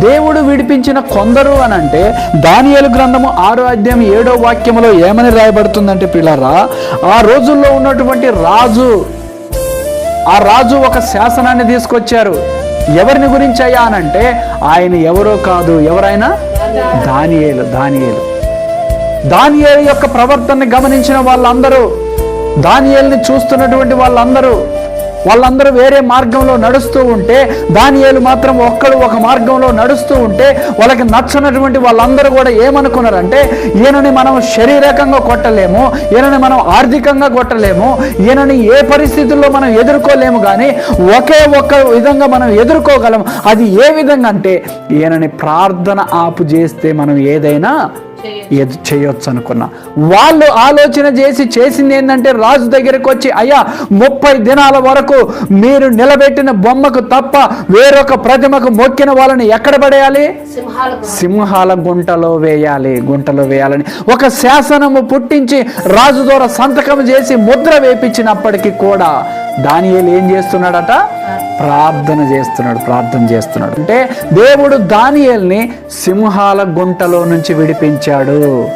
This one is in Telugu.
దేవుడు విడిపించిన కొందరు అని అంటే దానియలు గ్రంథము ఆరో అధ్యాయం ఏడో వాక్యములో ఏమని రాయబడుతుందంటే పిల్లరా ఆ రోజుల్లో ఉన్నటువంటి రాజు ఆ రాజు ఒక శాసనాన్ని తీసుకొచ్చారు. ఎవరిని గురించి అయ్యా అనంటే ఆయన ఎవరో కాదు ఎవరైనా? దానియేలు దానియేలు. దానియేలు యొక్క ప్రవర్తనని గమనించిన వాళ్ళందరూ దానియేలుని చూస్తున్నటువంటి వాళ్ళందరూ వాళ్ళందరూ వేరే మార్గంలో నడుస్తూ ఉంటే దానియేలు మాత్రం ఒక్కడు ఒక మార్గంలో నడుస్తూ ఉంటే వాళ్ళకి నచ్చనటువంటి వాళ్ళందరూ కూడా ఏమనుకున్నారంటే ఈయనని మనం శారీరకంగా కొట్టలేము ఈయనని మనం ఆర్థికంగా కొట్టలేము ఈయనని ఏ పరిస్థితుల్లో మనం ఎదుర్కోలేము కానీ ఒకే ఒక్క విధంగా మనం ఎదుర్కోగలం. అది ఏ విధంగా అంటే ఈయనని ప్రార్థన ఆపు చేస్తే మనం ఏదైనా చేయొచ్చు అనుకున్నా వాళ్ళు ఆలోచన చేసి చేసింది ఏంటంటే రాజు దగ్గరికి వచ్చి అయ్యా ముప్పై దినాల వరకు మీరు నిలబెట్టిన బొమ్మకు తప్ప వేరొక ప్రతిమకు మొక్కిన వాళ్ళని ఎక్కడ పడేయాలి? సింహాల గుంటలో వేయాలి గుంటలో వేయాలని. ఒక శాసనము పుట్టించి రాజు ద్వారా సంతకం చేసి ముద్ర వేపించినప్పటికీ కూడా దానియేలు ఏం చేస్తున్నాడట? ప్రార్థన చేస్తున్నాడు ప్రార్థన చేస్తున్నాడు. అంటే దేవుడు దానియేల్ని సింహాల గుంటలో నుంచి విడిపించాడు.